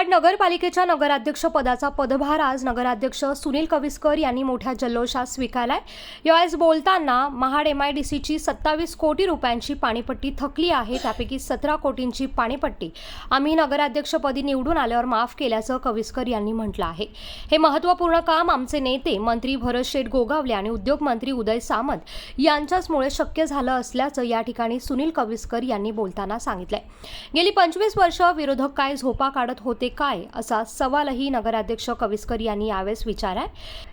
महाड नगरपालिकेच्या नगराध्यक्ष पदाचा पदभार आज नगराध्यक्ष सुनील कविस्कर यांनी मोठ्या जल्लोषात स्वीकारलाय. यावेळेस बोलताना महाड एम आय डी सीची सत्तावीस कोटी रुपयांची पाणीपट्टी थकली आहे त्यापैकी सतरा कोटींची पाणीपट्टी आम्ही नगराध्यक्षपदी निवडून आल्यावर माफ केल्याचं कविस्कर यांनी म्हटलं आहे. हे महत्त्वपूर्ण काम आमचे नेते मंत्री भरत शेठ गोगावले आणि उद्योगमंत्री उदय सामंत यांच्याचमुळे शक्य झालं असल्याचं या ठिकाणी सुनील कविस्कर यांनी बोलताना सांगितलंय. गेली पंचवीस वर्ष विरोधक काय झोपा काढत होते काय असा सवालही नगराध्यक्ष कविस्कर यांनी यावेळेस विचाराय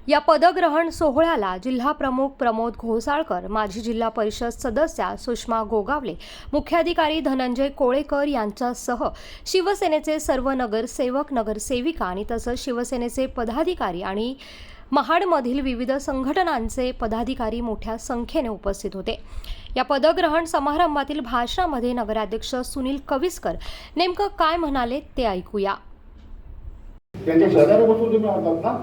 या पदग्रहण सोहळ्याला जिल्हा प्रमुख प्रमोद घोसाळकर माजी जिल्हा परिषद सदस्या सुषमा गोगावले मुख्याधिकारी धनंजय कोळेकर यांच्यासह शिवसेनेचे सर्व नगरसेवक नगरसेविका आणि तसंच शिवसेनेचे पदाधिकारी आणि महाडमधील विविध संघटनांचे पदाधिकारी मोठ्या संख्येने उपस्थित होते. या पदग्रहण समारंभातील भाषणामध्ये नगराध्यक्ष सुनील कविस्कर नेमकं काय म्हणाले ते ऐकूया. त्यांच्या शेजारी बसून तुम्ही आणतात ना?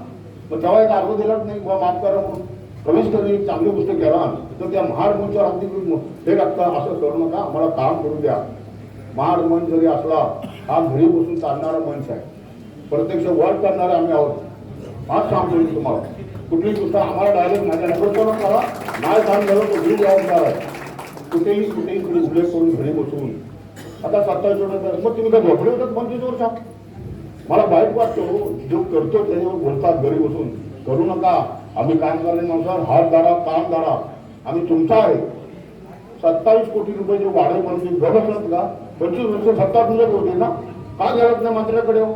मग तेव्हा एक अर्ज दिलाच नाही बा माफ करा म्हणून. प्रवेश करणे चांगली गोष्ट करा तर त्या महाड मंचावर अगदी तुम्ही हे टाकता असं करू नका आम्हाला काम करू द्या. महाड मंच जरी असला हा घरी बसून चालणारा मंच आहे. प्रत्यक्ष वर्क करणारे आम्ही आहोत. आज सांगतो मी तुम्हाला. कुठलीही गोष्ट आम्हाला डायरेक्ट माझ्या नगर करा नाही काम झालं तर घरी जबाबदार आहे कुठेही कुठेही कुठे उल्लेख करून घरी बसून. आता सत्तावीस वर्षाचा मग तुम्ही काय झोपडे होतात पंचवीस वर्षात मला वाईट वाटतो हो. जो करतो त्याच्यावर बोलतात घरी बसून. करू नका. आम्ही काम करण्यानुसार हात धाडा काम धाडा आम्ही तुमचा आहे. सत्तावीस कोटी रुपये जे वाढे म्हणजे गरज का? पंचवीस वर्ष सत्ता तुमच्याच होते ना? का गरज नाही मंत्र्याकडे हो?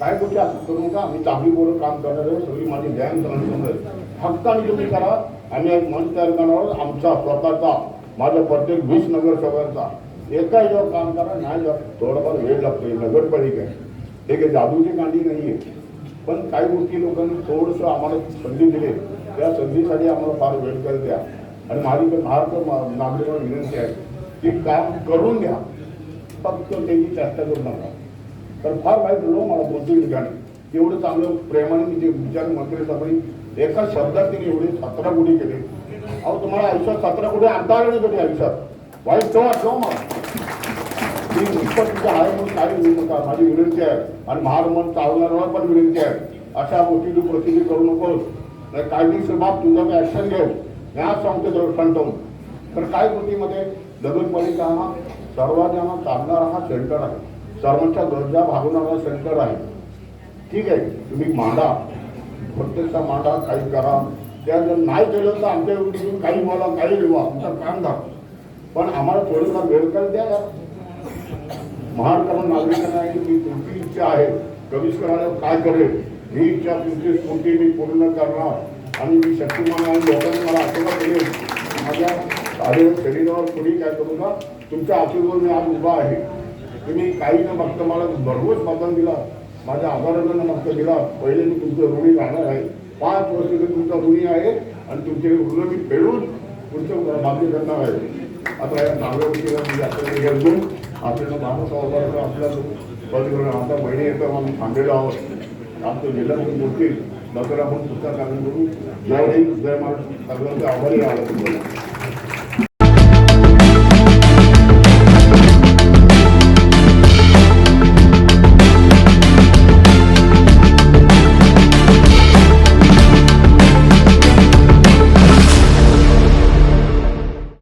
काय गोष्टी असं करू नका. आम्ही चांगली बोलून काम करणार आहे. सगळी माझी ध्यान करणार आणि तुम्ही करा. आम्ही एक मंच तयार करणार आमचा स्वतःचा माझ्या प्रत्येक वीस नगरसेवकांचा एका याच्यावर काम करा. नाही जात थोडंफार वेळ लागतो. नगरपालिका आहे. हे काही जादूची कांडी नाही आहे पण काही गोष्टी लोकांनी थोडंसं आम्हाला संधी दिली. त्या संधीसाठी आम्हाला फार वेळ कर द्या. आणि माझी पण भारत नागरिकांना विनंती आहे की काम करून घ्या. फक्त त्याची चेष्टा करू नका. तर फार वाईट लो मला बोलतो ठिकाणी एवढं चांगलं प्रेमाने मी जे विचार मंत्री साहेबांनी एका शब्दात तिने एवढे सतरा कोटी केले. अहो तुम्हाला आयुष्यात सतरा कोटी आणता आले नाही कधी आयुष्यात? वाईट तो वाटलं मला मी निष्पत्त आहे म्हणून काही होऊ नका माझी विनंती आहे. आणि महारमन चालवणाऱ्याला पण विनंती आहे. अशा गोष्टी तू प्रसिद्धी करू नकोस. नाही कायदेशीर बाब तुझा मी ॲक्शन घेऊ. या सांगतो जवळ कंटावून तर काय गोष्टीमध्ये नगरपालिका हा सर्वांना चालणारा हा सेंटर आहे. सर्वांच्या गरजा भागवणारा सेंटर आहे. ठीक आहे तुम्ही मांडा. प्रत्यक्ष मांडा काही करा. त्या जर नाही केलं तर आमच्या काही बोला काही लिहा. आमचं काम दाखवा पण आम्हाला थोडंफार वेळ कर द्या. यार नागरिकांना आहे की तुमची इच्छा आहे कविष्कराला काय करेल? ही इच्छा तुमची स्फूर्ती मी पूर्ण करणार आणि मी शक्तिमान आणि लोकांनी मला आशीर्वाद दिले. माझ्या शारीरिक शरीरावर कोणी काय करू का तुमच्या आशीर्वाद मी आज उभा आहे. तुम्ही काही न बघता मला भरपूर मतदान दिला. माझ्या आभारांना मत दिला. पहिले मी तुमचं ऋणी राहणार आहे. पाच वर्ष तुमचा ऋणी आहे आणि तुमचे ऋण मी फेडून पुढचं मागणी करणार आहे. आता या चांगल्या गोष्टीला आपल्याला घेऊन आपल्याला माणूस अवघड आपल्या पदग्रहण आमच्या बहिणी येतं आम्ही थांबलेलो आहोत. आमचं जिल्हा मोठी नगर आपण पुस्तक करून जय हिंद जय महाराष्ट्र. सगळ्यांचे आभारी आहोत.